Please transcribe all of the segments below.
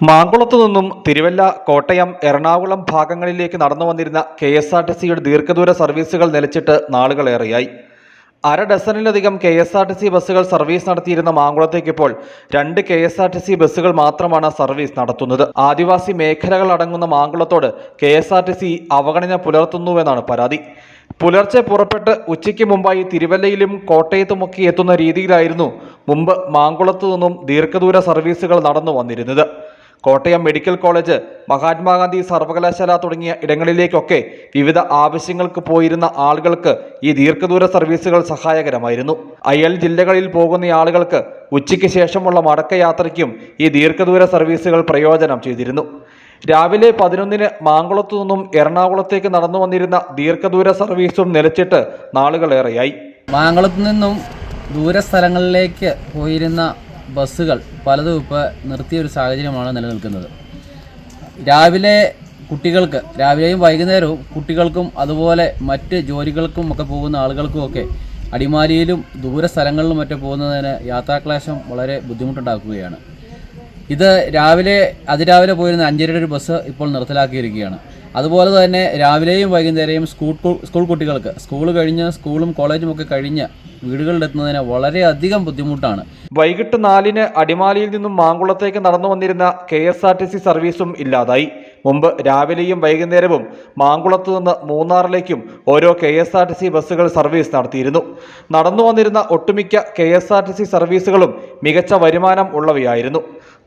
മാങ്കുളത്തു നിന്നും തിരുവല്ല കോട്ടയം എറണാകുളം ഭാഗങ്ങളിലേക്ക് നടന്നു വന്നിരുന്ന കെ എസ് ആർ ടി സിയുടെ ദീർഘദൂര സർവീസുകൾ നിലച്ചിട്ട് നാളുകളേറെയായി. അര ഡസനിലധികം K S R T C ബസ്സുകൾ സർവീസ് നടത്തിയിരുന്ന മാങ്കുളത്തേക്ക് ഇപ്പോൾ രണ്ട് K S R T C ബസ്സുകൾ മാത്രമാണ് സർവീസ് നടത്തുന്നത്. ആദിവാസി മേഖലകൾ അടങ്ങുന്ന മാങ്കുളത്തോട് K S R T C അവഗണന പുലർത്തുന്നുവെന്നാണ് പരാതി. പുലർച്ചെ പുറപ്പെട്ട് ഉച്ചയ്ക്ക് മുമ്പായി തിരുവല്ലയിലും കോട്ടയത്തുമൊക്കെ എത്തുന്ന രീതിയിലായിരുന്നു മുമ്പ് മാങ്കുളത്തു നിന്നും ദീർഘദൂര സർവീസുകൾ നടന്നു വന്നിരുന്നത് കോട്ടയം മെഡിക്കൽ കോളേജ് മഹാത്മാഗാന്ധി സർവകലാശാല തുടങ്ങിയ ഇടങ്ങളിലേക്കൊക്കെ വിവിധ ആവശ്യങ്ങൾക്ക് പോയിരുന്ന ആളുകൾക്ക് ഈ ദീർഘദൂര സർവീസുകൾ സഹായകരമായിരുന്നു. അയൽ ജില്ലകളിൽ പോകുന്ന ആളുകൾക്ക് ഉച്ചയ്ക്ക് ശേഷമുള്ള മടക്കയാത്രയ്ക്കും ഈ ദീർഘദൂര സർവീസുകൾ പ്രയോജനം ചെയ്തിരുന്നു. രാവിലെ പതിനൊന്നിന് മാങ്കുളത്തു നിന്നും എറണാകുളത്തേക്ക് നടന്നു വന്നിരുന്ന ദീർഘദൂര സർവീസും നിലച്ചിട്ട് നാളുകളേറെയായി. മാങ്കുളത്തു നിന്നും ദൂരസ്ഥലങ്ങളിലേക്ക് പോയിരുന്ന ബസ്സുകൾ പലതും ഇപ്പോൾ നിർത്തിയ ഒരു സാഹചര്യമാണ് നിലനിൽക്കുന്നത്. രാവിലെ കുട്ടികൾക്ക് രാവിലെയും വൈകുന്നേരവും കുട്ടികൾക്കും അതുപോലെ മറ്റ് ജോലികൾക്കും ഒക്കെ പോകുന്ന ആളുകൾക്കുമൊക്കെ അടിമാലിയിലും ദൂര സ്ഥലങ്ങളിലും മറ്റും പോകുന്നതിന് യാത്രാക്ലേശം വളരെ ബുദ്ധിമുട്ടുണ്ടാക്കുകയാണ്. ഇത് രാവിലെ അതിരാവിലെ പോയിരുന്ന അഞ്ചരയുടെ ഒരു ബസ് ഇപ്പോൾ നിർത്തലാക്കിയിരിക്കുകയാണ്. അതുപോലെ തന്നെ രാവിലെയും വൈകുന്നേരവും സ്കൂൾ സ്കൂൾ കുട്ടികൾക്ക് സ്കൂൾ കഴിഞ്ഞ് സ്കൂളും കോളേജും ഒക്കെ കഴിഞ്ഞ് വീടുകളിലെത്തുന്നതിന് വളരെയധികം ബുദ്ധിമുട്ടാണ്. വൈകിട്ട് നാലിന് അടിമാലിയിൽ നിന്നും മാങ്കുളത്തേക്ക് നടന്നു വന്നിരുന്ന K S R T C സർവീസും ഇല്ലാതായി. മുമ്പ് രാവിലെയും വൈകുന്നേരവും മാങ്കുളത്തു നിന്ന് മൂന്നാറിലേക്കും ഓരോ K S R T C ബസ്സുകൾ സർവീസ് നടത്തിയിരുന്നു. നടന്നു വന്നിരുന്ന ഒട്ടുമിക്ക K S R T C സർവീസുകളും മികച്ച വരുമാനം ഉള്ളവയായിരുന്നു.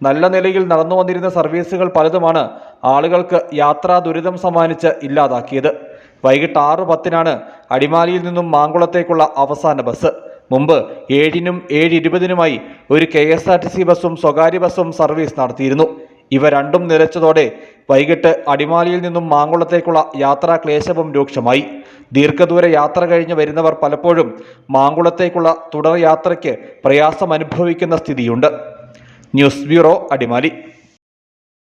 നല്ല നിലയിൽ നടന്നു വന്നിരുന്ന സർവീസുകൾ പലതുമാണ് ആളുകൾക്ക് യാത്രാ ദുരിതം സമ്മാനിച്ച് ഇല്ലാതാക്കിയത്. വൈകിട്ട് ആറ് പത്തിനാണ് അടിമാലിയിൽ നിന്നും മാങ്കുളത്തേക്കുള്ള അവസാന ബസ്. മുമ്പ് ഏഴിനും ഏഴ് ഇരുപതിനുമായി ഒരു K S R T C ബസ്സും സ്വകാര്യ ബസ്സും സർവീസ് നടത്തിയിരുന്നു. ഇവ രണ്ടും നിലച്ചതോടെ വൈകിട്ട് അടിമാലിയിൽ നിന്നും മാങ്കുളത്തേക്കുള്ള യാത്രാ ക്ലേശവും രൂക്ഷമായി. ദീർഘദൂര യാത്ര കഴിഞ്ഞ് വരുന്നവർ പലപ്പോഴും മാങ്കുളത്തേക്കുള്ള തുടർ യാത്രയ്ക്ക് പ്രയാസം അനുഭവിക്കുന്ന സ്ഥിതിയുണ്ട്. News bureau Adimali.